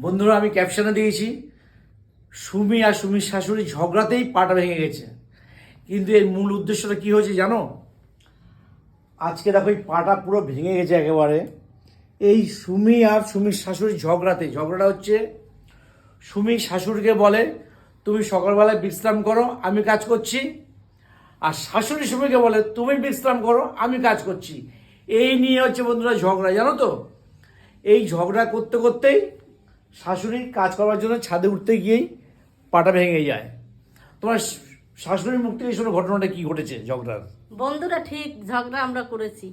বন্ধুরা, আমি ক্যাপশনে দিয়েছি, সুমি আর সুমির শাশুড়ি ঝগড়াতেই পাটা ভেঙে গেছে। কিন্তু এর মূল উদ্দেশ্যটা কি হয়েছে জানো? আজকে দেখো এই পাটা পুরো ভেঙে গেছে একেবারে। এই সুমি আর সুমির শাশুড়ি ঝগড়াতে, ঝগড়াটা হচ্ছে সুমি শাশুড়িকে বলে, তুমি সকালবেলায় বিশ্রাম করো, আমি কাজ করছি। আর শাশুড়ি সুমিকে বলে, তুমি বিশ্রাম করো, আমি কাজ করছি। এই নিয়ে হচ্ছে বন্ধুরা ঝগড়া, জানো তো? এই ঝগড়া করতে করতেই শাশুড়ি কাজ করার জন্য ছাদে উঠতে গিয়েই পাটা ভেঙে যায়। তোমার শাশুড়ির মুখ থেকে শোনো ঘটনাটা কি ঘটেছে ঝগড়ার? বন্ধুরা, ঠিক ঝগড়া আমরা করেছি।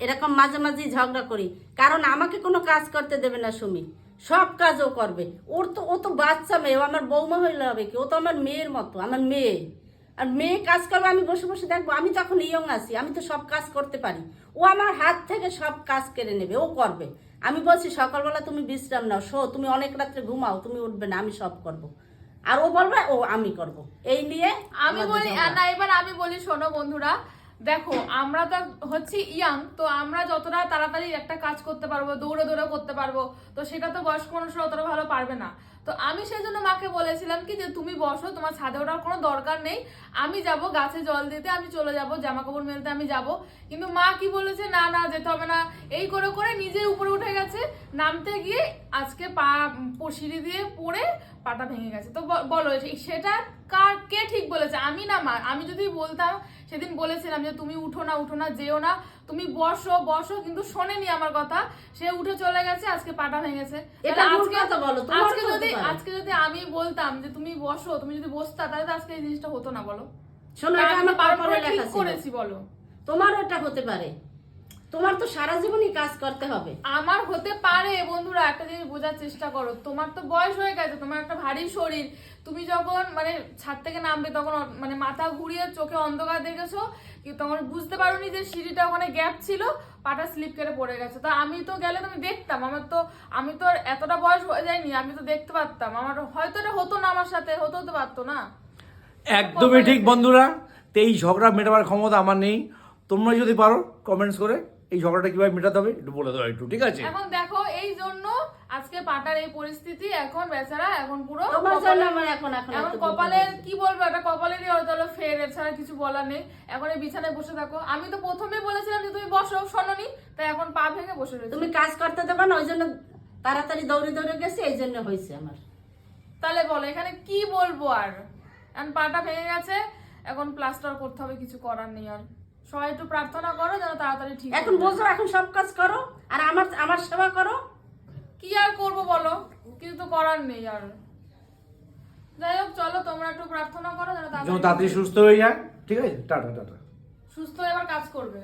এরকম মাঝে মাঝে ঝগড়া করি। কারণ আমাকে কোনো কাজ করতে দেবে না সুমি। সব কাজ ও করবে। ওর তো, ও তো বাচ্চা মেয়ে, ও আমার বৌমা হইলে হবে কি? ও তো আমার মেয়ের মতো, আমার মেয়ে। আর মেয়ে কাজ করবে, আমি বসে বসে দেখব, আমি তখন ইয়ং আছি, আমি তো সব কাজ করতে পারি। ও আমার হাত থেকে সব কাজ কেড়ে নেবে, ও করবে। আমি বলছি সকালবেলা তুমি বিশ্রাম নাও শো তুমি অনেক রাত্রে ঘুমাও তুমি উঠবে না আমি সব করব আর ও বলবে ও আমি করব এই নিয়ে আমি বলি। না এবার আমি বলি শোনো বন্ধুরা দেখো, আমরা তো হচ্ছি ইয়াং তো আমরা যতটা তাড়াতাড়ি একটা কাজ করতে পারব, দৌড়ে দৌড়ে করতে পারব, তো সেটা তো বয়স্ক মানুষরা অতটা ভালো পারবে না। তো আমি সেই জন্য মাকে বলেছিলাম কি যে, তুমি বসো, তোমার ছাদে ওঠার কোনো দরকার নেই। আমি যাব গাছে জল দিতে, আমি চলে যাব জামা কাপড় মেলতে আমি যাব। কিন্তু মা কি বলেছে? না না, যেতে হবে না। এই করে করে নিজের উপরে উঠে গেছে, নামতে গিয়ে আজকে পা সিঁড়ি দিয়ে পড়ে পাটা ভেঙে গেছে। তো বলো সেটা কার, কে ঠিক বলেছে আমি না মা আমি যদি বলতাম সেদিন বলেছিলাম যে তুমি উঠো না উঠো না যেও না তুমি বসো বসো কিন্তু শোনেনি আমার কথা সে উঠে চলে গেছে আজকে পাটা ভেঙেছে আজকে যদি আজকে যদি আমি বলতাম যে তুমি বসো তুমি যদি বসতা তাহলে তো আজকে এই জিনিসটা হতো না বলো। শোনো এটা আমি লেখা করেছি বলো। তোমারও এটা হতে পারে। তোমার তো সারা জীবনই কাজ করতে হবে। আমার হতে পারে বন্ধুরা একটা জিনিস বোঝার চেষ্টা করো। তোমার তো বয়স হয়ে গেছে, তোমার একটা ভারী শরীর। তুমি যখন মানে ছাদ থেকে নামবে তখন মানে মাথা ঘুরিয়ে চোখে অন্ধকার দেখেছ তখন বুঝতে পারোনি যে সিঁড়িটা ওখানে গ্যাপ ছিল, পাটা স্লিপ কেটে পড়ে গেছে। তো আমি তো গেলে তুমি দেখতাম, আমার তো আমি তো এতটা বয়স হয়ে যায়নি, আমি তো দেখতে পারতাম। আমার হয়তো এটা হতো না আমার সাথে, হতো হতে পারতো না। একদমই ঠিক বন্ধুরা এই ঝগড়া মেটাবার ক্ষমতা আমার নেই। তোমরা যদি পারো কমেন্টস করে এই ঝগড়াটা কীভাবে মেটাতে হবে একটু বলে দাও একটু ঠিক আছে? এখন দেখো এই জন্য আজকে পাটার এই পরিস্থিতি এখন বেচারা এখন পুরো এখন এখন এখন কপালে কি বলব একটা কপালেরই হয়তো হলো ফের এছাড়া কিছু বলার নেই। এখন এই বিছানায় বসে থাকো। আমি তো প্রথমে বলেছিলাম যে তুমি বসো শোনোনি তাই এখন পা ভেঙে বসে রয়েছে। তুমি কাজ করতে দেবে না ওই জন্য তাড়াতাড়ি দৌড়ে দৌড়ে গেছে এই জন্য হয়েছে আমার। তাহলে বলো এখানে কি বলব আর? এখন পাটা ভেঙে গেছে এখন প্লাস্টার করতে হবে কিছু করার নেই আর। সবাই একটু প্রার্থনা করো যেন তাড়াতাড়ি ঠিক এখন বোঝো এখন সব কাজ করো আর আমার আমার সেবা করো? কি আর করব বলো? কিছু তো করার নেই আর। যাই হোক চলো তোমরা একটু প্রার্থনা করো যেন তাড়াতাড়ি সুস্থ হয়ে যায়। ঠিক আছে টাটা টাটা। সুস্থ হয়ে আবার কাজ করবে।